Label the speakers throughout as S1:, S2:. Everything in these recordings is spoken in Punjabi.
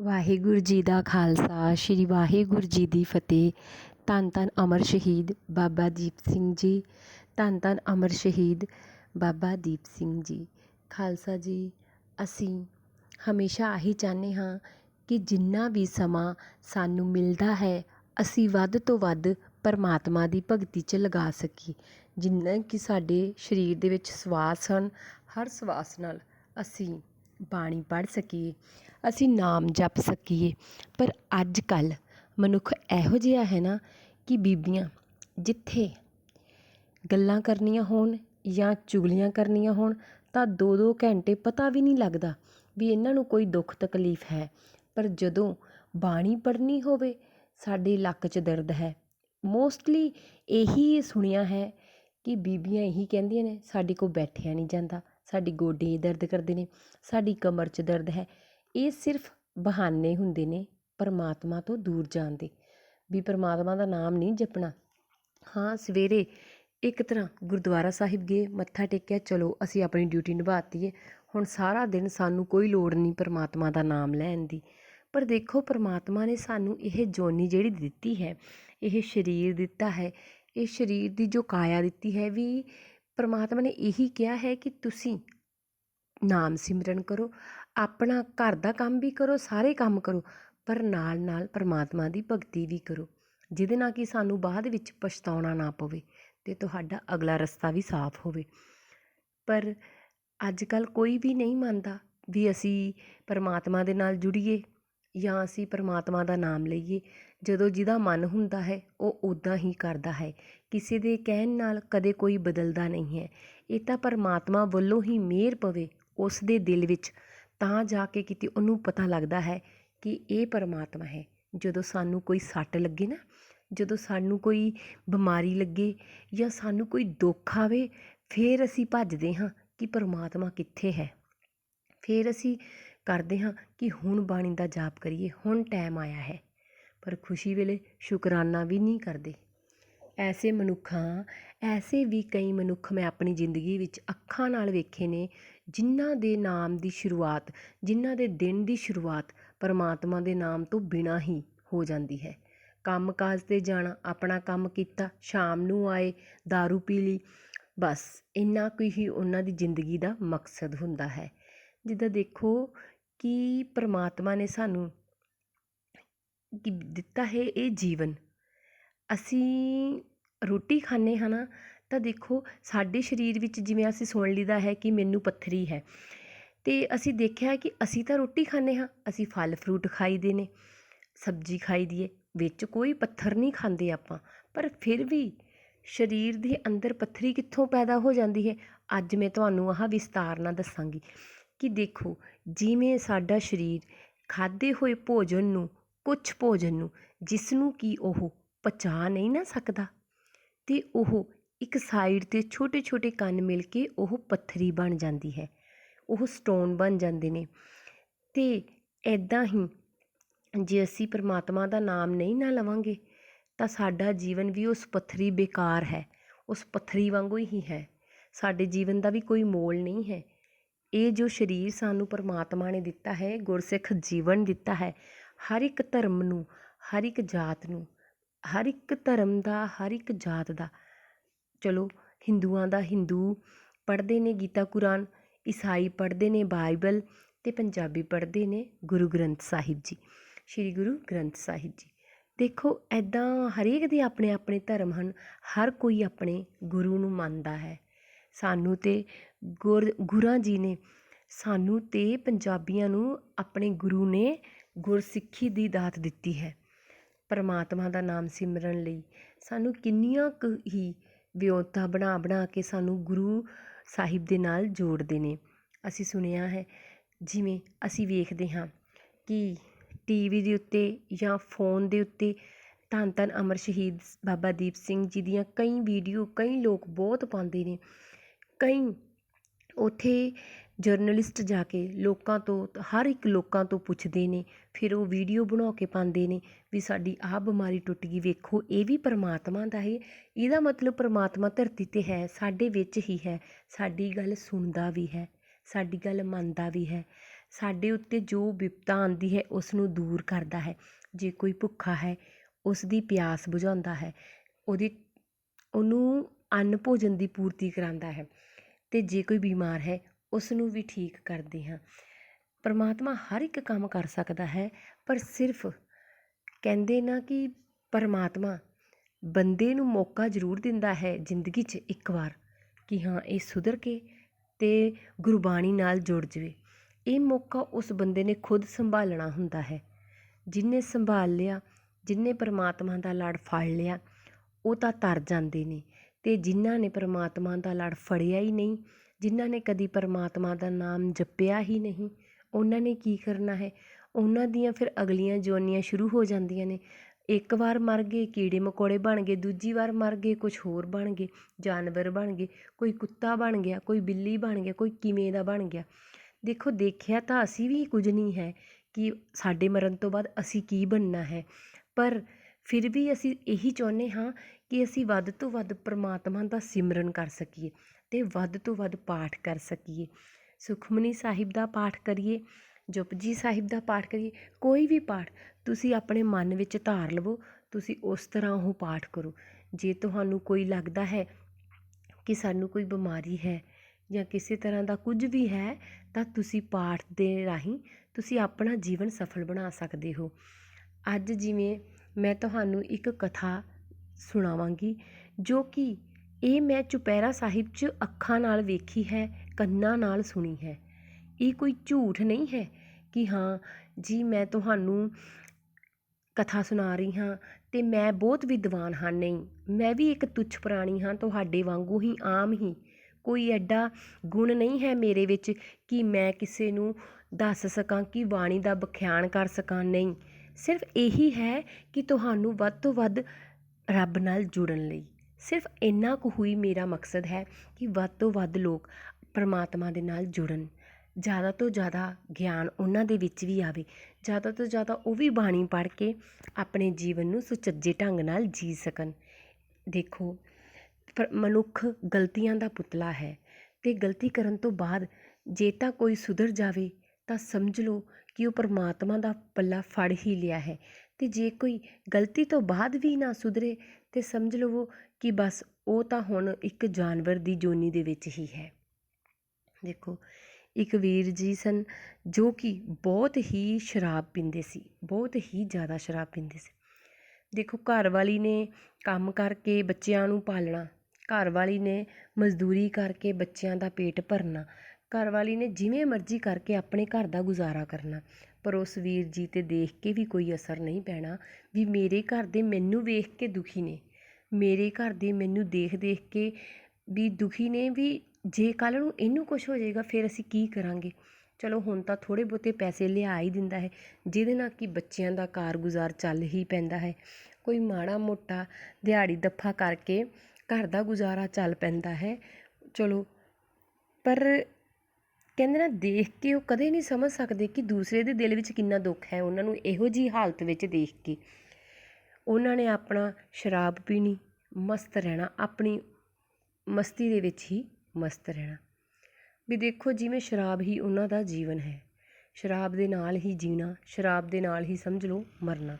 S1: ਵਾਹਿਗੁਰੂ ਜੀ ਦਾ ਖਾਲਸਾ, ਸ਼੍ਰੀ ਵਾਹਿਗੁਰੂ ਜੀ ਦੀ ਫਤਿਹ। ਧੰਨ ਧੰਨ ਅਮਰ ਸ਼ਹੀਦ ਬਾਬਾ ਦੀਪ ਸਿੰਘ ਜੀ। ਧੰਨ ਧੰਨ ਅਮਰ ਸ਼ਹੀਦ ਬਾਬਾ ਦੀਪ ਸਿੰਘ ਜੀ। ਖਾਲਸਾ ਜੀ, ਅਸੀਂ ਹਮੇਸ਼ਾ ਆਹੀ ਚਾਹੁੰਦੇ ਹਾਂ ਕਿ ਜਿੰਨਾ ਵੀ ਸਮਾਂ ਸਾਨੂੰ ਮਿਲਦਾ ਹੈ, ਅਸੀਂ ਵੱਧ ਤੋਂ ਵੱਧ ਪਰਮਾਤਮਾ ਦੀ ਭਗਤੀ 'ਚ ਲਗਾ ਸਕੀਏ। ਜਿੰਨਾ ਕਿ ਸਾਡੇ ਸਰੀਰ ਦੇ ਵਿੱਚ ਸਵਾਸ ਹਨ, ਹਰ ਸਵਾਸ ਨਾਲ ਅਸੀਂ ਬਾਣੀ ਪੜ੍ਹ ਸਕੀਏ, ਅਸੀਂ ਨਾਮ ਜਪ ਸਕੀਏ। ਪਰ ਅੱਜ ਕੱਲ੍ਹ ਮਨੁੱਖ ਇਹੋ ਜਿਹਾ ਹੈ ਨਾ ਕਿ ਬੀਬੀਆਂ ਜਿੱਥੇ ਗੱਲਾਂ ਕਰਨੀਆਂ ਹੋਣ ਜਾਂ ਚੁਗਲੀਆਂ ਕਰਨੀਆਂ ਹੋਣ, ਤਾਂ ਦੋ ਦੋ ਘੰਟੇ ਪਤਾ ਵੀ ਨਹੀਂ ਲੱਗਦਾ ਵੀ ਇਹਨਾਂ ਨੂੰ ਕੋਈ ਦੁੱਖ ਤਕਲੀਫ ਹੈ। ਪਰ ਜਦੋਂ ਬਾਣੀ ਪੜ੍ਹਨੀ ਹੋਵੇ, ਸਾਡੇ ਲੱਕ 'ਚ ਦਰਦ ਹੈ। ਮੋਸਟਲੀ ਇਹੀ ਸੁਣਿਆ ਹੈ ਕਿ ਬੀਬੀਆਂ ਇਹੀ ਕਹਿੰਦੀਆਂ ਨੇ, ਸਾਡੇ ਕੋਲ ਬੈਠਿਆ ਨਹੀਂ ਜਾਂਦਾ। ਸਾਡੀ ਗੋਡੇ ਦਰਦ ਕਰਦੇ ਨੇ, ਸਾਡੀ ਕਮਰ 'ਚ ਦਰਦ ਹੈ। ਇਹ ਸਿਰਫ ਬਹਾਨੇ ਹੁੰਦੇ ਨੇ ਪਰਮਾਤਮਾ ਤੋਂ ਦੂਰ ਜਾਣ ਦੇ। ਵੀ ਪਰਮਾਤਮਾ ਦਾ ਨਾਮ ਨਹੀਂ ਜਪਣਾ। ਹਾਂ, ਸਵੇਰੇ ਇੱਕ ਤਰ੍ਹਾਂ ਗੁਰਦੁਆਰਾ ਸਾਹਿਬ ਗਏ, ਮੱਥਾ ਟੇਕਿਆ, ਚਲੋ ਅਸੀਂ ਆਪਣੀ ਡਿਊਟੀ ਨਿਭਾਤੀ ਹੈ ਹੁਣ ਸਾਰਾ ਦਿਨ ਸਾਨੂੰ ਕੋਈ ਲੋੜ ਨਹੀਂ ਪਰਮਾਤਮਾ ਦਾ ਨਾਮ ਲੈਣ ਦੀ। ਪਰ ਦੇਖੋ, ਪਰਮਾਤਮਾ ਨੇ ਸਾਨੂੰ ਇਹ ਜੋਨੀ ਜਿਹੜੀ ਦਿੱਤੀ ਹੈ, ਇਹ ਸਰੀਰ ਦਿੱਤਾ ਹੈ, ਇਹ ਸਰੀਰ ਦੀ ਜੋ ਕਾਇਆ ਦਿੱਤੀ ਹੈ ਵੀ ਪਰਮਾਤਮਾ ਨੇ ਇਹੀ ਕਿਹਾ ਹੈ ਕਿ ਤੁਸੀਂ ਨਾਮ ਸਿਮਰਨ ਕਰੋ, ਆਪਣਾ ਘਰ ਦਾ ਕੰਮ ਵੀ ਕਰੋ, ਸਾਰੇ ਕੰਮ ਕਰੋ, ਪਰ ਨਾਲ ਨਾਲ ਪਰਮਾਤਮਾ ਦੀ ਭਗਤੀ ਵੀ ਕਰੋ, ਜਿਹਦੇ ਨਾਲ ਕਿ ਸਾਨੂੰ ਬਾਅਦ ਵਿੱਚ ਪਛਤਾਉਣਾ ਨਾ ਪਵੇ ਅਤੇ ਤੁਹਾਡਾ ਅਗਲਾ ਰਸਤਾ ਵੀ ਸਾਫ਼ ਹੋਵੇ। ਪਰ ਅੱਜ ਕੱਲ੍ਹ ਕੋਈ ਵੀ ਨਹੀਂ ਮੰਨਦਾ ਵੀ ਅਸੀਂ ਪਰਮਾਤਮਾ ਦੇ ਨਾਲ ਜੁੜੀਏ। ਜਾਂ ਅਸੀਂ ਪਰਮਾਤਮਾ ਦਾ ਨਾਮ ਲਈਏ, ਜਦੋਂ ਜਿਹਦਾ ਮਨ ਹੁੰਦਾ ਹੈ, ਉਹ ਉੱਦਾਂ ਹੀ ਕਰਦਾ ਹੈ। ਕਿਸੇ ਦੇ ਕਹਿਣ ਨਾਲ ਕਦੇ ਕੋਈ ਬਦਲਦਾ ਨਹੀਂ ਹੈ। ਇਹ ਤਾਂ ਪਰਮਾਤਮਾ ਵੱਲੋਂ ਹੀ ਮਿਹਰ ਪਵੇ ਉਸ ਦੇ ਦਿਲ ਵਿੱਚ, ਤਾਂ ਜਾ ਕੇ ਕਿਤੇ ਉਹਨੂੰ ਪਤਾ ਲੱਗਦਾ ਹੈ ਕਿ ਇਹ ਪਰਮਾਤਮਾ ਹੈ। ਜਦੋਂ ਸਾਨੂੰ ਕੋਈ ਸੱਟ ਲੱਗੇ ਨਾ, ਜਦੋਂ ਸਾਨੂੰ ਕੋਈ ਬਿਮਾਰੀ ਲੱਗੇ ਜਾਂ ਸਾਨੂੰ ਕੋਈ ਦੁੱਖ ਆਵੇ, ਫਿਰ ਅਸੀਂ ਭੱਜਦੇ ਹਾਂ ਕਿ ਪਰਮਾਤਮਾ ਕਿੱਥੇ ਹੈ। ਫਿਰ ਅਸੀਂ ਕਰਦੇ ਹਾਂ ਕਿ ਹੁਣ ਬਾਣੀ ਦਾ ਜਾਪ ਕਰੀਏ, ਹੁਣ ਟਾਈਮ ਆਇਆ ਹੈ। ਪਰ ਖੁਸ਼ੀ ਵੇਲੇ ਸ਼ੁਕਰਾਨਾ ਵੀ ਨਹੀਂ ਕਰਦੇ। ਐਸੇ ਮਨੁੱਖਾਂ, ਐਸੇ ਵੀ ਕਈ ਮਨੁੱਖ ਮੈਂ ਆਪਣੀ ਜ਼ਿੰਦਗੀ ਵਿੱਚ ਅੱਖਾਂ ਨਾਲ ਵੇਖੇ ਨੇ, ਜਿਨ੍ਹਾਂ ਦੇ ਨਾਮ ਦੀ ਸ਼ੁਰੂਆਤ, ਜਿਨ੍ਹਾਂ ਦੇ ਦਿਨ ਦੀ ਸ਼ੁਰੂਆਤ ਪਰਮਾਤਮਾ ਦੇ ਨਾਮ ਤੋਂ ਬਿਨਾਂ ਹੀ ਹੋ ਜਾਂਦੀ ਹੈ। ਕੰਮ ਕਾਜ 'ਤੇ ਜਾਣਾ, ਆਪਣਾ ਕੰਮ ਕੀਤਾ, ਸ਼ਾਮ ਨੂੰ ਆਏ, दारू ਪੀ ਲਈ, ਬਸ ਇੰਨਾ ਕੁ ਹੀ ਉਹਨਾਂ ਦੀ ਜ਼ਿੰਦਗੀ ਦਾ ਮਕਸਦ ਹੁੰਦਾ ਹੈ। ਜਿੱਦਾਂ ਦੇਖੋ ਕਿ ਪਰਮਾਤਮਾ ਨੇ ਸਾਨੂੰ ਦਿੱਤਾ ਹੈ ਇਹ ਜੀਵਨ। ਅਸੀਂ ਰੋਟੀ ਖਾਂਦੇ ਹਾਂ ਨਾ, ਤਾਂ ਦੇਖੋ ਸਾਡੇ ਸਰੀਰ ਵਿੱਚ ਜਿਵੇਂ ਅਸੀਂ ਸੁਣ ਲਈਦਾ ਹੈ ਕਿ ਮੈਨੂੰ ਪੱਥਰੀ ਹੈ ਅਤੇ ਅਸੀਂ ਦੇਖਿਆ ਕਿ ਅਸੀਂ ਤਾਂ ਰੋਟੀ ਖਾਂਦੇ ਹਾਂ, ਅਸੀਂ ਫਲ ਫਰੂਟ ਖਾਈਦੇ ਨੇ, ਸਬਜ਼ੀ ਖਾਈ ਦੀ ਹੈ ਵਿੱਚ ਕੋਈ ਪੱਥਰ ਨਹੀਂ ਖਾਂਦੇ ਆਪਾਂ, ਪਰ ਫਿਰ ਵੀ ਸਰੀਰ ਦੇ ਅੰਦਰ ਪੱਥਰੀ ਕਿੱਥੋਂ ਪੈਦਾ ਹੋ ਜਾਂਦੀ ਹੈ? ਅੱਜ ਮੈਂ ਤੁਹਾਨੂੰ ਆਹ ਵਿਸਤਾਰ ਨਾਲ ਦੱਸਾਂਗੀ। ਕਿ ਦੇਖੋ, ਜਿਵੇਂ ਸਾਡਾ ਸਰੀਰ ਖਾਧੇ ਹੋਏ ਭੋਜਨ ਨੂੰ, ਕੁਛ ਭੋਜਨ ਨੂੰ ਜਿਸ ਨੂੰ ਕਿ ਉਹ ਪਚਾ ਨਹੀਂ ਨਾ ਸਕਦਾ ਅਤੇ ਉਹ ਇੱਕ ਸਾਈਡ 'ਤੇ ਛੋਟੇ ਛੋਟੇ ਕੰਨ ਮਿਲ ਕੇ ਉਹ ਪੱਥਰੀ ਬਣ ਜਾਂਦੀ ਹੈ, ਉਹ ਸਟੋਨ ਬਣ ਜਾਂਦੇ ਨੇ। ਅਤੇ ਇੱਦਾਂ ਹੀ ਜੇ ਅਸੀਂ ਪਰਮਾਤਮਾ ਦਾ ਨਾਮ ਨਹੀਂ ਨਾ ਲਵਾਂਗੇ, ਤਾਂ ਸਾਡਾ ਜੀਵਨ ਵੀ ਉਸ ਪੱਥਰੀ ਬੇਕਾਰ ਹੈ, ਉਸ ਪੱਥਰੀ ਵਾਂਗੂ ਹੀ ਹੈ। ਸਾਡੇ ਜੀਵਨ ਦਾ ਵੀ ਕੋਈ ਮੋਲ ਨਹੀਂ ਹੈ। ਇਹ ਜੋ ਸਰੀਰ ਸਾਨੂੰ ਪਰਮਾਤਮਾ ਨੇ ਦਿੱਤਾ ਹੈ, ਗੁਰਸਿੱਖ ਜੀਵਨ ਦਿੱਤਾ ਹੈ, ਹਰ ਇੱਕ ਧਰਮ ਨੂੰ, ਹਰ ਇੱਕ ਜਾਤ ਨੂੰ, ਹਰ ਇੱਕ ਧਰਮ ਦਾ, ਹਰ ਇੱਕ ਜਾਤ ਦਾ। ਚਲੋ, ਹਿੰਦੂਆਂ ਦਾ ਹਿੰਦੂ ਪੜ੍ਹਦੇ ਨੇ ਗੀਤਾ ਕੁਰਾਨ, ਈਸਾਈ ਪੜ੍ਹਦੇ ਨੇ ਬਾਈਬਲ ਅਤੇ ਪੰਜਾਬੀ ਪੜ੍ਹਦੇ ਨੇ ਗੁਰੂ ਗ੍ਰੰਥ ਸਾਹਿਬ ਜੀ, ਸ਼੍ਰੀ ਗੁਰੂ ਗ੍ਰੰਥ ਸਾਹਿਬ ਜੀ। ਦੇਖੋ ਐਦਾਂ ਹਰੇਕ ਦੇ ਆਪਣੇ ਆਪਣੇ ਧਰਮ ਹਨ, ਹਰ ਕੋਈ ਆਪਣੇ ਗੁਰੂ ਨੂੰ ਮੰਨਦਾ ਹੈ। ਸਾਨੂੰ ਤੇ ਗੁਰ, ਗੁਰਾਂ ਜੀ ਨੇ ਸਾਨੂੰ ਅਤੇ ਪੰਜਾਬੀਆਂ ਨੂੰ ਆਪਣੇ ਗੁਰੂ ਨੇ ਗੁਰਸਿੱਖੀ ਦੀ ਦਾਤ ਦਿੱਤੀ ਹੈ। ਪਰਮਾਤਮਾ ਦਾ ਨਾਮ ਸਿਮਰਨ ਲਈ ਸਾਨੂੰ ਕਿੰਨੀਆਂ ਕੁ ਹੀ ਵਿਉਂਤਾਂ ਬਣਾ ਬਣਾ ਕੇ ਸਾਨੂੰ ਗੁਰੂ ਸਾਹਿਬ ਦੇ ਨਾਲ ਜੋੜਦੇ ਨੇ। ਅਸੀਂ ਸੁਣਿਆ ਹੈ, ਜਿਵੇਂ ਅਸੀਂ ਵੇਖਦੇ ਹਾਂ ਕਿ ਟੀ ਵੀ ਦੇ ਉੱਤੇ ਜਾਂ ਫੋਨ ਦੇ ਉੱਤੇ ਧੰਨ ਧੰਨ ਅਮਰ ਸ਼ਹੀਦ ਬਾਬਾ ਦੀਪ ਸਿੰਘ ਜੀ ਦੀਆਂ ਕਈ ਵੀਡੀਓ ਕਈ ਲੋਕ ਬਹੁਤ ਪਾਉਂਦੇ ਨੇ। ਕਈ ਉੱਥੇ ਜਰਨਲਿਸਟ ਜਾ ਕੇ ਲੋਕਾਂ ਤੋਂ, ਹਰ ਇੱਕ ਲੋਕਾਂ ਤੋਂ ਪੁੱਛਦੇ ਨੇ, ਫਿਰ ਉਹ ਵੀਡੀਓ ਬਣਾ ਕੇ ਪਾਉਂਦੇ ਨੇ ਵੀ ਸਾਡੀ ਆਹ ਬਿਮਾਰੀ ਟੁੱਟ ਗਈ, ਵੇਖੋ, ਇਹ ਵੀ ਪਰਮਾਤਮਾ ਦਾ ਹੈ। ਇਹਦਾ ਮਤਲਬ ਪਰਮਾਤਮਾ ਧਰਤੀ 'ਤੇ ਹੈ, ਸਾਡੇ ਵਿੱਚ ਹੀ ਹੈ, ਸਾਡੀ ਗੱਲ ਸੁਣਦਾ ਵੀ ਹੈ, ਸਾਡੀ ਗੱਲ ਮੰਨਦਾ ਵੀ ਹੈ, ਸਾਡੇ ਉੱਤੇ ਜੋ ਵਿਪਤਾ ਆਉਂਦੀ ਹੈ ਉਸ ਨੂੰ ਦੂਰ ਕਰਦਾ ਹੈ। ਜੇ ਕੋਈ ਭੁੱਖਾ ਹੈ ਉਸ ਦੀ ਪਿਆਸ ਬੁਝਾਉਂਦਾ ਹੈ, ਉਹਦੀ, ਉਹਨੂੰ ਅੰਨ ਭੋਜਨ ਦੀ ਪੂਰਤੀ ਕਰਾਉਂਦਾ ਹੈ। ਅਤੇ ਜੇ ਕੋਈ ਬਿਮਾਰ ਹੈ ਉਸ ਨੂੰ ਵੀ ਠੀਕ ਕਰਦੇ ਹਾਂ। ਪਰਮਾਤਮਾ ਹਰ ਇੱਕ ਕੰਮ ਕਰ ਸਕਦਾ ਹੈ, ਪਰ ਸਿਰਫ ਕਹਿੰਦੇ ਨਾ ਕਿ ਪਰਮਾਤਮਾ ਬੰਦੇ ਨੂੰ ਮੌਕਾ ਜ਼ਰੂਰ ਦਿੰਦਾ ਹੈ ਜ਼ਿੰਦਗੀ 'ਚ ਇੱਕ ਵਾਰ ਕਿ ਹਾਂ, ਇਹ ਸੁਧਰ ਕੇ ਅਤੇ ਗੁਰਬਾਣੀ ਨਾਲ ਜੁੜ ਜਾਵੇ। ਇਹ ਮੌਕਾ ਉਸ ਬੰਦੇ ਨੇ ਖੁਦ ਸੰਭਾਲਣਾ ਹੁੰਦਾ ਹੈ। ਜਿਹਨੇ ਸੰਭਾਲ ਲਿਆ ਜਿਹਨੇ ਪਰਮਾਤਮਾ ਦਾ ਲੜ ਫੜ ਲਿਆ, ਉਹ ਤਾਂ ਤਰ ਜਾਂਦੇ ਨੇ। ਅਤੇ ਜਿਨ੍ਹਾਂ ਨੇ ਪਰਮਾਤਮਾ ਦਾ ਲੜ ਫੜਿਆ ਹੀ ਨਹੀਂ, ਜਿਨ੍ਹਾਂ ਨੇ ਕਦੀ ਪਰਮਾਤਮਾ ਦਾ ਨਾਮ ਜਪਿਆ ਹੀ ਨਹੀਂ, ਉਹਨਾਂ ਨੇ ਕੀ ਕਰਨਾ ਹੈ? ਉਹਨਾਂ ਦੀਆਂ ਫਿਰ ਅਗਲੀਆਂ ਜੋਨੀਆਂ ਸ਼ੁਰੂ ਹੋ ਜਾਂਦੀਆਂ ਨੇ। ਇੱਕ ਵਾਰ ਮਰ ਗਏ, ਕੀੜੇ ਮਕੌੜੇ ਬਣ ਗਏ, ਦੂਜੀ ਵਾਰ ਮਰ ਗਏ, ਕੁਛ ਹੋਰ ਬਣ ਗਏ, ਜਾਨਵਰ ਬਣ ਗਏ, ਕੋਈ ਕੁੱਤਾ ਬਣ ਗਿਆ, ਕੋਈ ਬਿੱਲੀ ਬਣ ਗਿਆ, ਕੋਈ ਕਿਵੇਂ ਦਾ ਬਣ ਗਿਆ। ਦੇਖੋ, ਦੇਖਿਆ ਤਾਂ ਅਸੀਂ ਵੀ ਕੁਝ ਨਹੀਂ ਹੈ ਕਿ ਸਾਡੇ ਮਰਨ ਤੋਂ ਬਾਅਦ ਅਸੀਂ ਕੀ ਬਣਨਾ ਹੈ। ਪਰ ਫਿਰ ਵੀ ਅਸੀਂ ਇਹੀ ਚਾਹੁੰਦੇ ਹਾਂ ਕਿ ਅਸੀਂ ਵੱਧ ਤੋਂ ਵੱਧ ਪਰਮਾਤਮਾ ਦਾ ਸਿਮਰਨ ਕਰ ਸਕੀਏ ਅਤੇ ਵੱਧ ਤੋਂ ਵੱਧ ਪਾਠ ਕਰ ਸਕੀਏ। ਸੁਖਮਨੀ ਸਾਹਿਬ ਦਾ ਪਾਠ ਕਰੀਏ, ਜਪਜੀ ਸਾਹਿਬ ਦਾ ਪਾਠ ਕਰੀਏ, ਕੋਈ ਵੀ ਪਾਠ ਤੁਸੀਂ ਆਪਣੇ ਮਨ ਵਿੱਚ ਧਾਰ ਲਵੋ, ਤੁਸੀਂ ਉਸ ਤਰ੍ਹਾਂ ਉਹ ਪਾਠ ਕਰੋ। ਜੇ ਤੁਹਾਨੂੰ ਕੋਈ ਲੱਗਦਾ ਹੈ ਕਿ ਸਾਨੂੰ ਕੋਈ ਬਿਮਾਰੀ ਹੈ ਜਾਂ ਕਿਸੇ ਤਰ੍ਹਾਂ ਦਾ ਕੁਝ ਵੀ ਹੈ, ਤਾਂ ਤੁਸੀਂ ਪਾਠ ਦੇ ਰਾਹੀਂ ਤੁਸੀਂ ਆਪਣਾ ਜੀਵਨ ਸਫਲ ਬਣਾ ਸਕਦੇ ਹੋ। ਅੱਜ ਜਿਵੇਂ ਮੈਂ ਤੁਹਾਨੂੰ ਇੱਕ ਕਥਾ ਸੁਣਾਵਾਂਗੀ ਜੋ ਕਿ ਇਹ ਮੈਂ ਚੁਪਹਿਰਾ ਸਾਹਿਬ 'ਚ ਅੱਖਾਂ ਨਾਲ ਵੇਖੀ ਹੈ, ਕੰਨਾਂ ਨਾਲ ਸੁਣੀ ਹੈ। ਇਹ ਕੋਈ ਝੂਠ ਨਹੀਂ ਹੈ ਕਿ ਹਾਂ, ਜੀ ਮੈਂ ਤੁਹਾਨੂੰ ਕਥਾ ਸੁਣਾ ਰਹੀ ਹਾਂ ਅਤੇ ਮੈਂ ਬਹੁਤ ਵਿਦਵਾਨ ਹਾਂ। ਨਹੀਂ, ਮੈਂ ਵੀ ਇੱਕ ਤੁੱਛ ਪ੍ਰਾਣੀ ਹਾਂ, ਤੁਹਾਡੇ ਵਾਂਗੂ ਹੀ ਆਮ ਹੀ। ਕੋਈ ਐਡਾ ਗੁਣ ਨਹੀਂ ਹੈ ਮੇਰੇ ਵਿੱਚ ਕਿ ਮੈਂ ਕਿਸੇ ਨੂੰ ਦੱਸ ਸਕਾਂ ਕਿ ਬਾਣੀ ਦਾ ਵਖਿਆਨ ਕਰ ਸਕਾਂ। ਨਹੀਂ ਸਿਰਫ ਇਹੀ ਹੈ ਕਿ ਤੁਹਾਨੂੰ ਵੱਧ ਤੋਂ ਵੱਧ ਰੱਬ ਨਾਲ ਜੁੜਨ ਲਈ। ਸਿਰਫ ਇੰਨਾ ਕੁ ਹੀ ਮੇਰਾ ਮਕਸਦ ਹੈ ਕਿ ਵੱਧ ਤੋਂ ਵੱਧ ਲੋਕ ਪਰਮਾਤਮਾ ਦੇ ਨਾਲ ਜੁੜਨ। ਜ਼ਿਆਦਾ ਤੋਂ ਜ਼ਿਆਦਾ ਗਿਆਨ ਉਹਨਾਂ ਦੇ ਵਿੱਚ ਵੀ ਆਵੇ। ਜ਼ਿਆਦਾ ਤੋਂ ਜ਼ਿਆਦਾ ਉਹ ਵੀ ਬਾਣੀ ਪੜ੍ਹ ਕੇ ਆਪਣੇ ਜੀਵਨ ਨੂੰ ਸੁਚੱਜੇ ਢੰਗ ਨਾਲ ਜੀ ਸਕਣ। ਦੇਖੋ, ਪਰ ਮਨੁੱਖ ਗਲਤੀਆਂ ਦਾ ਪੁਤਲਾ ਹੈ ਅਤੇ ਗਲਤੀ ਕਰਨ ਤੋਂ ਬਾਅਦ ਜੇ ਤਾਂ ਕੋਈ ਸੁਧਰ ਜਾਵੇ ਤਾਂ ਸਮਝ ਲਓ ਕਿ ਉਹ ਪਰਮਾਤਮਾ ਦਾ ਪੱਲਾ ਫੜ ਹੀ ਲਿਆ ਹੈ। ਅਤੇ ਜੇ ਕੋਈ ਗਲਤੀ ਤੋਂ ਬਾਅਦ ਵੀ ਨਾ ਸੁਧਰੇ, ਤਾਂ ਸਮਝ ਲਵੋ ਕਿ ਬਸ ਉਹ ਤਾਂ ਹੁਣ ਇੱਕ ਜਾਨਵਰ ਦੀ ਜੋਨੀ ਦੇ ਵਿੱਚ ਹੀ ਹੈ। ਦੇਖੋ, ਇੱਕ ਵੀਰ ਜੀ ਸਨ ਜੋ ਕਿ ਬਹੁਤ ਹੀ ਸ਼ਰਾਬ ਪੀਂਦੇ ਸੀ, ਬਹੁਤ ਹੀ ਜ਼ਿਆਦਾ ਸ਼ਰਾਬ ਪੀਂਦੇ ਸੀ। ਦੇਖੋ, ਘਰ ਵਾਲੀ ਨੇ ਕੰਮ ਕਰਕੇ ਬੱਚਿਆਂ ਨੂੰ ਪਾਲਣਾ, ਘਰ ਵਾਲੀ ਨੇ ਮਜ਼ਦੂਰੀ ਕਰਕੇ ਬੱਚਿਆਂ ਦਾ ਪੇਟ ਭਰਨਾ ਘਰਵਾਲੀ ਨੇ ਜਿਵੇਂ ਮਰਜ਼ੀ ਕਰਕੇ ਆਪਣੇ ਘਰ ਦਾ ਗੁਜ਼ਾਰਾ ਕਰਨਾ, ਪਰ ਉਸ ਵੀਰ ਜੀ 'ਤੇ ਦੇਖ ਕੇ ਵੀ ਕੋਈ ਅਸਰ ਨਹੀਂ ਪੈਣਾ ਵੀ ਮੇਰੇ ਘਰ ਦੇ ਮੈਨੂੰ ਵੇਖ ਕੇ ਦੁਖੀ ਨੇ। ਮੇਰੇ ਘਰ ਦੇ ਮੈਨੂੰ ਦੇਖ ਦੇਖ ਕੇ ਵੀ ਦੁਖੀ ਨੇ ਵੀ ਜੇ ਕੱਲ੍ਹ ਨੂੰ ਇਹਨੂੰ ਕੁਛ ਹੋ ਜਾਏਗਾ ਫਿਰ ਅਸੀਂ ਕੀ ਕਰਾਂਗੇ? ਚਲੋ ਹੁਣ ਤਾਂ ਥੋੜ੍ਹੇ ਬਹੁਤੇ ਪੈਸੇ ਲਿਆ ਹੀ ਦਿੰਦਾ ਹੈ, ਜਿਹਦੇ ਨਾਲ ਕਿ ਬੱਚਿਆਂ ਦਾ ਕਾਰਗੁਜ਼ਾਰ ਚੱਲ ਹੀ ਪੈਂਦਾ ਹੈ। ਕੋਈ ਮਾੜਾ ਮੋਟਾ ਦਿਹਾੜੀ ਦੱਫਾ ਕਰਕੇ ਘਰ ਦਾ ਗੁਜ਼ਾਰਾ ਚੱਲ ਪੈਂਦਾ ਹੈ। ਚਲੋ, ਪਰ ਕਹਿੰਦੇ ਨਾ ਦੇਖ ਕੇ ਉਹ ਕਦੇ ਨਹੀਂ ਸਮਝ ਸਕਦੇ ਕਿ ਦੂਸਰੇ ਦੇ ਦਿਲ ਵਿੱਚ ਕਿੰਨਾ ਦੁੱਖ ਹੈ, ਉਹਨਾਂ ਨੂੰ ਇਹੋ ਜੀ ਹਾਲਤ ਵਿੱਚ ਦੇਖ ਕੇ। ਉਹਨਾਂ ਨੇ ਆਪਣਾ ਸ਼ਰਾਬ ਪੀਣੀ, ਮਸਤ ਰਹਿਣਾ, ਆਪਣੀ ਮਸਤੀ ਦੇ ਵਿੱਚ ਹੀ ਮਸਤ ਰਹਿਣਾ। ਵੀ ਦੇਖੋ ਜਿਵੇਂ ਸ਼ਰਾਬ ਹੀ ਉਹਨਾਂ ਦਾ ਜੀਵਨ ਹੈ। ਸ਼ਰਾਬ ਦੇ ਨਾਲ ਹੀ ਜੀਣਾ, ਸ਼ਰਾਬ ਦੇ ਨਾਲ ਹੀ ਸਮਝ ਲਓ ਮਰਨਾ।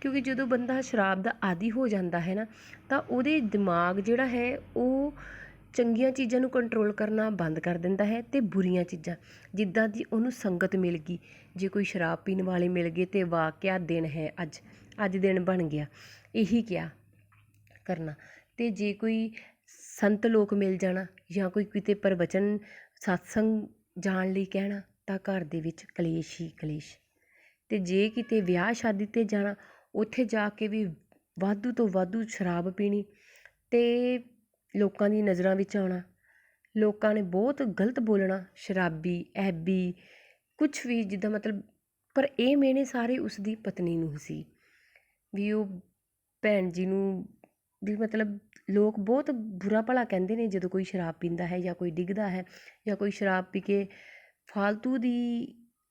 S1: ਕਿਉਂਕਿ ਜਦੋਂ ਬੰਦਾ ਸ਼ਰਾਬ ਦਾ ਆਦੀ ਹੋ ਜਾਂਦਾ ਹੈ ਨਾ, ਤਾਂ ਉਹਦੇ ਦਿਮਾਗ ਜਿਹੜਾ ਹੈ, ਉਹ ਚੰਗੀਆਂ ਚੀਜ਼ਾਂ ਨੂੰ ਕੰਟਰੋਲ ਕਰਨਾ ਬੰਦ ਕਰ ਦਿੰਦਾ ਹੈ ਅਤੇ ਬੁਰੀਆਂ ਚੀਜ਼ਾਂ, ਜਿੱਦਾਂ ਦੀ ਉਹਨੂੰ ਸੰਗਤ ਮਿਲ ਗਈ। ਜੇ ਕੋਈ ਸ਼ਰਾਬ ਪੀਣ ਵਾਲੇ ਮਿਲ ਗਏ ਅਤੇ ਵਾਕਿਆ ਦਿਨ ਹੈ ਅੱਜ ਅੱਜ ਦਿਨ ਬਣ ਗਿਆ, ਇਹੀ ਕਿਹਾ ਕਰਨਾ। ਅਤੇ ਜੇ ਕੋਈ ਸੰਤ ਲੋਕ ਮਿਲ ਜਾਣਾ ਜਾਂ ਕੋਈ ਕਿਤੇ ਪ੍ਰਵਚਨ ਸਤਸੰਗ ਜਾਣ ਲਈ ਕਹਿਣਾ, ਤਾਂ ਘਰ ਦੇ ਵਿੱਚ ਕਲੇਸ਼ ਹੀ ਕਲੇਸ਼। ਅਤੇ ਜੇ ਕਿਤੇ ਵਿਆਹ ਸ਼ਾਦੀ 'ਤੇ ਜਾਣਾ, ਉੱਥੇ ਜਾ ਕੇ ਵੀ ਵਾਧੂ ਤੋਂ ਵਾਧੂ ਸ਼ਰਾਬ ਪੀਣੀ ਅਤੇ ਲੋਕਾਂ ਦੀ ਨਜ਼ਰਾਂ ਵਿੱਚ ਆਉਣਾ, ਲੋਕਾਂ ਨੇ ਬਹੁਤ ਗਲਤ ਬੋਲਣਾ, ਸ਼ਰਾਬੀ, ਐਬੀ, ਕੁਛ ਵੀ ਜਿੱਦਾਂ ਮਤਲਬ, ਪਰ ਇਹ ਮੇਨੇ ਸਾਰੇ ਉਸ ਦੀ ਪਤਨੀ ਨੂੰ ਸੀ, ਵੀ ਉਹ ਭੈਣ ਜੀ ਨੂੰ ਵੀ ਮਤਲਬ ਲੋਕ ਬਹੁਤ ਬੁਰਾ ਭਲਾ ਕਹਿੰਦੇ ਨੇ ਜਦੋਂ ਕੋਈ ਸ਼ਰਾਬ ਪੀਂਦਾ ਹੈ ਜਾਂ ਕੋਈ ਡਿੱਗਦਾ ਹੈ ਜਾਂ ਕੋਈ ਸ਼ਰਾਬ ਪੀ ਕੇ ਫਾਲਤੂ ਦੀ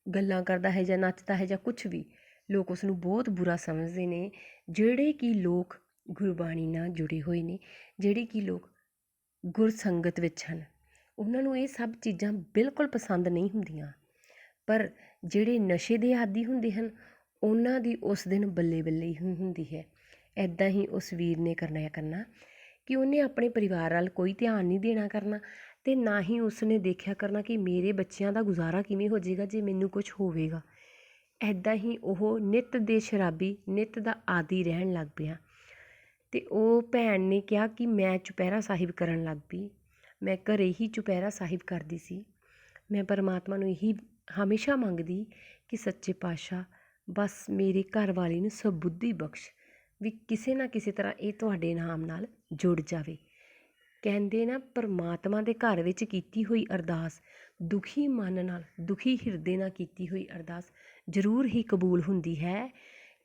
S1: ਗੱਲਾਂ ਕਰਦਾ ਹੈ ਜਾਂ ਨੱਚਦਾ ਹੈ ਜਾਂ ਕੁਛ ਵੀ, ਲੋਕ ਉਸ ਨੂੰ ਬਹੁਤ ਬੁਰਾ ਸਮਝਦੇ ਨੇ, ਜਿਹੜੇ ਕਿ ਲੋਕ ਗੁਰਬਾਣੀ ਨਾਲ ਜੁੜੇ ਹੋਏ ਨੇ, ਜਿਹੜੇ ਕਿ ਲੋਕ ਗੁਰਸੰਗਤ ਵਿੱਚ ਹਨ। ਉਹਨਾਂ ਨੂੰ ਇਹ ਸਭ ਚੀਜ਼ਾਂ ਬਿਲਕੁਲ ਪਸੰਦ ਨਹੀਂ ਹੁੰਦੀਆਂ। ਪਰ ਜਿਹੜੇ ਨਸ਼ੇ ਦੇ ਆਦੀ ਹੁੰਦੇ ਹਨ, ਉਹਨਾਂ ਦੀ ਉਸ ਦਿਨ ਬੱਲੇ ਬੱਲੇ ਹੀ ਹੁੰਦੀ ਹੈ। ਐਦਾਂ ਹੀ ਉਸ ਵੀਰ ਨੇ ਕਰਨਾ ਕਰਨਾ ਕਿ ਉਹਨੇ ਆਪਣੇ ਪਰਿਵਾਰ ਵੱਲ ਕੋਈ ਧਿਆਨ ਨਹੀਂ ਦੇਣਾ ਕਰਨਾ ਤੇ ਨਾ ਹੀ ਉਸਨੇ ਦੇਖਿਆ ਕਰਨਾ ਕਿ ਮੇਰੇ ਬੱਚਿਆਂ ਦਾ ਗੁਜ਼ਾਰਾ ਕਿਵੇਂ ਹੋ ਜਾਏਗਾ, ਜੇ ਮੈਨੂੰ ਕੁਝ ਹੋਵੇਗਾ। ਐਦਾਂ ਹੀ ਉਹ ਨਿਤ ਦੇ ਸ਼ਰਾਬੀ, ਨਿਤ ਦਾ ਆਦੀ ਰਹਿਣ ਲੱਗ ਪਿਆ। ਅਤੇ ਉਹ ਭੈਣ ਨੇ ਕਿਹਾ ਕਿ ਮੈਂ ਚੁਪਹਿਰਾ ਸਾਹਿਬ ਕਰਨ ਲੱਗ ਪਈ। ਮੈਂ ਘਰ ਹੀ ਚੁਪਹਿਰਾ ਸਾਹਿਬ ਕਰਦੀ ਸੀ। ਮੈਂ ਪਰਮਾਤਮਾ ਨੂੰ ਇਹੀ ਹਮੇਸ਼ਾ ਮੰਗਦੀ ਕਿ ਸੱਚੇ ਪਾਤਸ਼ਾਹ, ਬਸ ਮੇਰੇ ਘਰ ਵਾਲੇ ਨੂੰ ਸਬੁੱਧੀ ਬਖਸ਼ ਵੀ ਕਿਸੇ ਨਾ ਕਿਸੇ ਤਰ੍ਹਾਂ ਇਹ ਤੁਹਾਡੇ ਨਾਮ ਨਾਲ ਜੁੜ ਜਾਵੇ। ਕਹਿੰਦੇ ਨਾ, ਪਰਮਾਤਮਾ ਦੇ ਘਰ ਵਿੱਚ ਕੀਤੀ ਹੋਈ ਅਰਦਾਸ, ਦੁਖੀ ਮਨ ਨਾਲ, ਦੁਖੀ ਹਿਰਦੇ ਨਾਲ ਕੀਤੀ ਹੋਈ ਅਰਦਾਸ ਜ਼ਰੂਰ ਹੀ ਕਬੂਲ ਹੁੰਦੀ ਹੈ।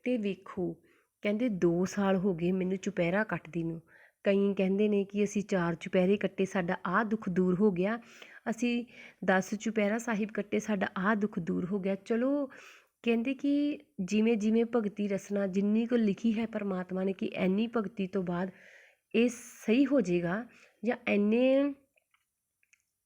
S1: ਤੇ ਵੇਖੋ ਕਹਿੰਦੇ ਦੋ ਸਾਲ ਹੋ ਗਏ ਮੈਨੂੰ ਚੁਪਹਿਰਾ ਕੱਟਦੀ ਨੂੰ। ਕਈ ਕਹਿੰਦੇ ਨੇ ਕਿ ਅਸੀਂ ਚਾਰ ਚੁਪਹਿਰੇ ਕੱਟੇ, ਸਾਡਾ ਆਹ ਦੁੱਖ ਦੂਰ ਹੋ ਗਿਆ। ਅਸੀਂ ਦਸ ਚੁਪਹਿਰਾ ਸਾਹਿਬ ਕੱਟੇ, ਸਾਡਾ ਆਹ ਦੁੱਖ ਦੂਰ ਹੋ ਗਿਆ। ਚਲੋ, ਕਹਿੰਦੇ ਕਿ ਜਿਵੇਂ ਜਿਵੇਂ ਭਗਤੀ ਰਸਨਾ, ਜਿੰਨੀ ਕੁ ਲਿਖੀ ਹੈ ਪਰਮਾਤਮਾ ਨੇ ਕਿ ਐਨੀ ਭਗਤੀ ਤੋਂ ਬਾਅਦ ਇਹ ਸਹੀ ਹੋ ਜਾਏਗਾ ਜਾਂ ਐਨੇ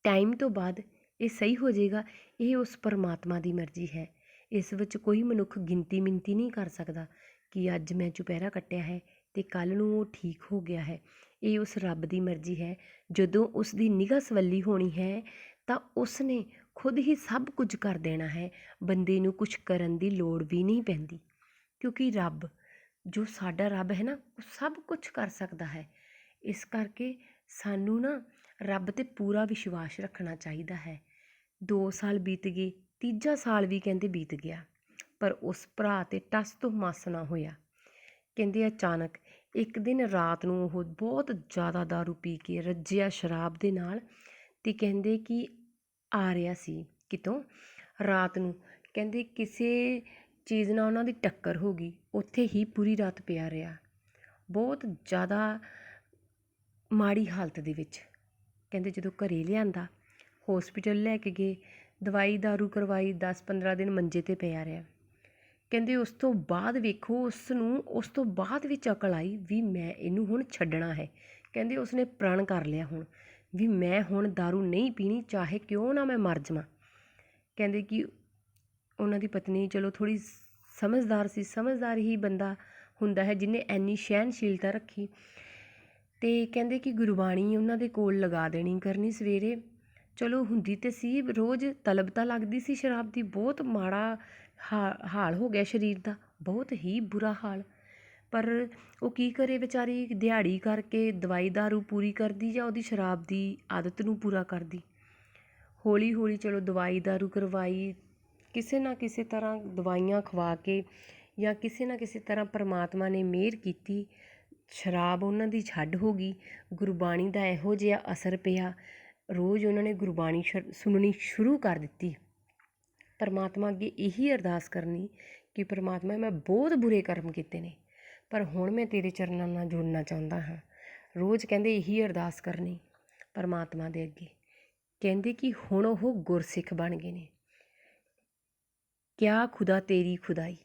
S1: ਟਾਈਮ ਤੋਂ ਬਾਅਦ ਇਹ ਸਹੀ ਹੋ ਜਾਏਗਾ, ਇਹ ਉਸ ਪਰਮਾਤਮਾ ਦੀ ਮਰਜ਼ੀ ਹੈ। ਇਸ ਵਿੱਚ ਕੋਈ ਮਨੁੱਖ ਗਿਣਤੀ ਮਿੰਤੀ ਨਹੀਂ ਕਰ ਸਕਦਾ। ਕਿ ਅੱਜ ਮੈਂ ਚੁਪਹਿਰਾ ਕੱਟਿਆ ਹੈ ਅਤੇ ਕੱਲ੍ਹ ਨੂੰ ਉਹ ਠੀਕ ਹੋ ਗਿਆ ਹੈ। ਇਹ ਉਸ ਰੱਬ ਦੀ ਮਰਜ਼ੀ ਹੈ। ਜਦੋਂ ਉਸ ਦੀ ਨਿਗ੍ਹਾ ਸਵੱਲੀ ਹੋਣੀ ਹੈ ਤਾਂ ਉਸ ਨੇ ਖੁਦ ਹੀ ਸਭ ਕੁਝ ਕਰ ਦੇਣਾ ਹੈ। ਬੰਦੇ ਨੂੰ ਕੁਝ ਕਰਨ ਦੀ ਲੋੜ ਵੀ ਨਹੀਂ ਪੈਂਦੀ। ਕਿਉਂਕਿ ਰੱਬ, ਜੋ ਸਾਡਾ ਰੱਬ ਹੈ ਨਾ, ਉਹ ਸਭ ਕੁਝ ਕਰ ਸਕਦਾ ਹੈ। ਇਸ ਕਰਕੇ ਸਾਨੂੰ ਨਾ ਰੱਬ ਤੇ ਪੂਰਾ ਵਿਸ਼ਵਾਸ ਰੱਖਣਾ ਚਾਹੀਦਾ ਹੈ। 2 ਸਾਲ ਬੀਤ ਗਏ, ਤੀਜਾ ਸਾਲ ਵੀ ਕਹਿੰਦੇ ਬੀਤ ਗਿਆ। ਪਰ ਉਸ ਭਰਾ ਤੇ ਟਸ ਤੋਂ ਮਸ ਨਾ ਹੋਇਆ। ਕਹਿੰਦੇ ਅਚਾਨਕ ਇੱਕ ਦਿਨ ਰਾਤ ਨੂੰ ਉਹ ਬਹੁਤ ਜ਼ਿਆਦਾ दारू ਪੀ ਕੇ ਰੱਜਿਆ ਸ਼ਰਾਬ ਦੇ ਨਾਲ ਤੇ ਕਹਿੰਦੇ ਕਿ ਆ ਰਿਹਾ ਸੀ ਕਿਤੋਂ? ਰਾਤ ਨੂੰ ਕਹਿੰਦੇ ਕਿਸੇ ਚੀਜ਼ ਨਾਲ ਉਹਨਾਂ ਦੀ ਟੱਕਰ ਹੋ ਗਈ। ਉੱਥੇ ਹੀ ਪੂਰੀ ਰਾਤ ਪਿਆ ਰਿਹਾ। ਬਹੁਤ ਜ਼ਿਆਦਾ ਮਾੜੀ ਹਾਲਤ ਦੇ ਵਿੱਚ। ਕਹਿੰਦੇ ਜਦੋਂ ਘਰੇ ਲਿਆਂਦਾ ਹਸਪੀਟਲ ਲੈ ਕੇ ਗਏ, ਦਵਾਈ ਦਾਰੂ ਕਰਵਾਈ 10-15 ਦਿਨ ਮੰਜੇ ਤੇ ਪਿਆ ਰਿਹਾ। ਕਹਿੰਦੇ ਉਸ ਤੋਂ ਬਾਅਦ ਵੇਖੋ ਉਸ ਨੂੰ ਉਸ ਤੋਂ ਬਾਅਦ ਵਿੱਚ ਅਕਲ ਆਈ ਵੀ ਮੈਂ ਇਹਨੂੰ ਹੁਣ ਛੱਡਣਾ ਹੈ। ਕਹਿੰਦੇ ਉਸਨੇ ਪ੍ਰਣ ਕਰ ਲਿਆ ਹੁਣ ਵੀ ਮੈਂ ਹੁਣ ਦਾਰੂ ਨਹੀਂ ਪੀਣੀ, ਚਾਹੇ ਕਿਉਂ ਨਾ ਮੈਂ ਮਰ ਜਾਵਾਂ। ਕਹਿੰਦੇ ਕਿ ਉਹਨਾਂ ਦੀ ਪਤਨੀ ਚਲੋ ਥੋੜੀ ਸਮਝਦਾਰ ਸੀ, ਸਮਝਦਾਰ ਹੀ ਬੰਦਾ ਹੁੰਦਾ ਹੈ ਜਿਹਨੇ ਐਨੀ ਸਹਿਨਸ਼ੀਲਤਾ ਰੱਖੀ। ਤੇ ਕਹਿੰਦੇ ਕਿ ਗੁਰਬਾਣੀ ਉਹਨਾਂ ਦੇ ਕੋਲ ਲਗਾ ਦੇਣੀ ਕਰਨੀ ਸਵੇਰੇ। ਚਲੋ ਹੁੰਦੀ ਤੇ ਸੀ, ਰੋਜ਼ ਤਲਬ ਤਾਂ ਲੱਗਦੀ ਸੀ ਸ਼ਰਾਬ ਦੀ, ਬਹੁਤ ਮਾੜਾ ਹਾ, ਹਾਲ ਹੋ ਗਿਆ ਸਰੀਰ ਦਾ, ਬਹੁਤ ਹੀ ਬੁਰਾ ਹਾਲ। ਪਰ ਉਹ ਕੀ ਕਰੇ ਵਿਚਾਰੀ? ਦਿਹਾੜੀ ਕਰਕੇ ਦਵਾਈ ਦਾਰੂ ਪੂਰੀ ਕਰਦੀ ਜਾਂ ਉਹਦੀ ਸ਼ਰਾਬ ਦੀ ਆਦਤ ਨੂੰ ਪੂਰਾ ਕਰਦੀ? ਹੌਲੀ ਹੌਲੀ ਚਲੋ ਦਵਾਈ ਦਾਰੂ ਕਰਵਾਈ, ਕਿਸੇ ਨਾ ਕਿਸੇ ਤਰ੍ਹਾਂ ਦਵਾਈਆਂ ਖਵਾ ਕੇ ਜਾਂ ਕਿਸੇ ਨਾ ਕਿਸੇ ਤਰ੍ਹਾਂ ਪਰਮਾਤਮਾ ਨੇ ਮਿਹਰ ਕੀਤੀ, ਸ਼ਰਾਬ ਉਹਨਾਂ ਦੀ ਛੱਡ ਹੋ ਗਈ। ਗੁਰਬਾਣੀ ਦਾ ਇਹੋ ਜਿਹਾ ਅਸਰ ਪਿਆ, ਰੋਜ਼ ਉਹਨਾਂ ਨੇ ਗੁਰਬਾਣੀ ਸੁਣਨੀ ਸ਼ੁਰੂ ਕਰ ਦਿੱਤੀ। ਪਰਮਾਤਮਾ ਅੱਗੇ ਇਹੀ ਅਰਦਾਸ ਕਰਨੀ ਕਿ ਪਰਮਾਤਮਾ, ਮੈਂ ਬਹੁਤ ਬੁਰੇ ਕਰਮ ਕੀਤੇ ਨੇ, ਪਰ ਹੁਣ ਮੈਂ ਤੇਰੇ ਚਰਨਾਂ ਨਾਲ ਜੁੜਨਾ ਚਾਹੁੰਦਾ ਹਾਂ। ਰੋਜ਼ ਕਹਿੰਦੇ ਇਹੀ ਅਰਦਾਸ ਕਰਨੀ ਪਰਮਾਤਮਾ ਦੇ ਅੱਗੇ। ਕਹਿੰਦੇ ਕਿ ਹੁਣ ਉਹ ਗੁਰਸਿੱਖ ਬਣ ਗਏ ਨੇ। ਕਿਆ ਖੁਦਾ ਤੇਰੀ ਖੁਦਾਈ।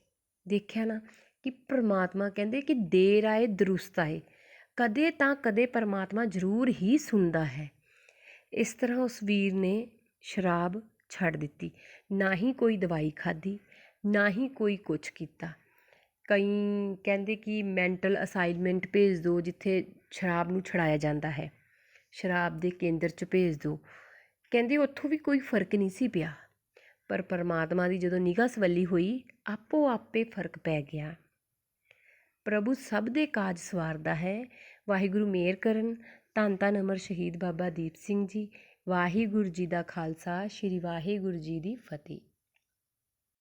S1: ਦੇਖਿਆ ਨਾ ਕਿ ਪਰਮਾਤਮਾ ਕਹਿੰਦੇ ਕਿ ਦੇਰ ਆਏ, ਦਰੁਸਤ ਆਏ। ਕਦੇ ਤਾਂ ਕਦੇ ਪਰਮਾਤਮਾ ਜ਼ਰੂਰ ਹੀ ਸੁਣਦਾ ਹੈ। ਇਸ ਤਰ੍ਹਾਂ ਉਸ ਵੀਰ ਨੇ ਸ਼ਰਾਬ ਛੱਡ ਦਿੱਤੀ। ਨਾ ਹੀ ਕੋਈ ਦਵਾਈ ਖਾਧੀ, ਨਾ ਹੀ ਕੋਈ ਕੁਛ ਕੀਤਾ। ਕਈ ਕਹਿੰਦੇ ਕਿ ਮੈਂਟਲ ਅਸਾਈਨਮੈਂਟ ਭੇਜ ਦਿਓ ਜਿੱਥੇ ਸ਼ਰਾਬ ਨੂੰ ਛੁਡਾਇਆ ਜਾਂਦਾ ਹੈ। ਸ਼ਰਾਬ ਦੇ ਕੇਂਦਰ 'ਚ ਭੇਜ ਦਿਓ ਕਹਿੰਦੇ ਉੱਥੋਂ ਵੀ ਕੋਈ ਫ਼ਰਕ ਨਹੀਂ ਸੀ ਪਿਆ। ਪਰ ਪਰਮਾਤਮਾ ਦੀ ਜਦੋਂ ਨਿਗਾਹ ਸਵੱਲੀ ਹੋਈ ਆਪੋ ਆਪੇ ਫ਼ਰਕ ਪੈ ਗਿਆ। ਪ੍ਰਭੂ ਸਭ ਦੇ ਕਾਜ ਸਵਾਰਦਾ ਹੈ। ਵਾਹਿਗੁਰੂ ਮੇਰ ਕਰਨ। ਧੰਨ ਧੰਨ ਅਮਰ ਸ਼ਹੀਦ ਬਾਬਾ ਦੀਪ ਸਿੰਘ ਜੀ। ਵਾਹਿਗੁਰੂ ਜੀ ਦਾ ਖਾਲਸਾ ਸ੍ਰੀ ਵਾਹਿਗੁਰੂ ਜੀ ਦੀ ਫਤਿਹ।